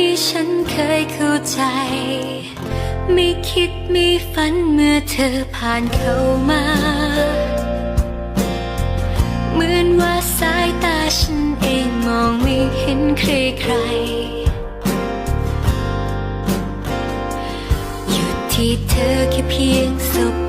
ที่ฉันเคยเข้าใจ ไม่คิดไม่ฝันเมื่อเธอผ่านเข้ามา เหมือนว่าสายตาฉันเองมองไม่เห็นใครใครหยุดที่เธอแค่เพียงสบ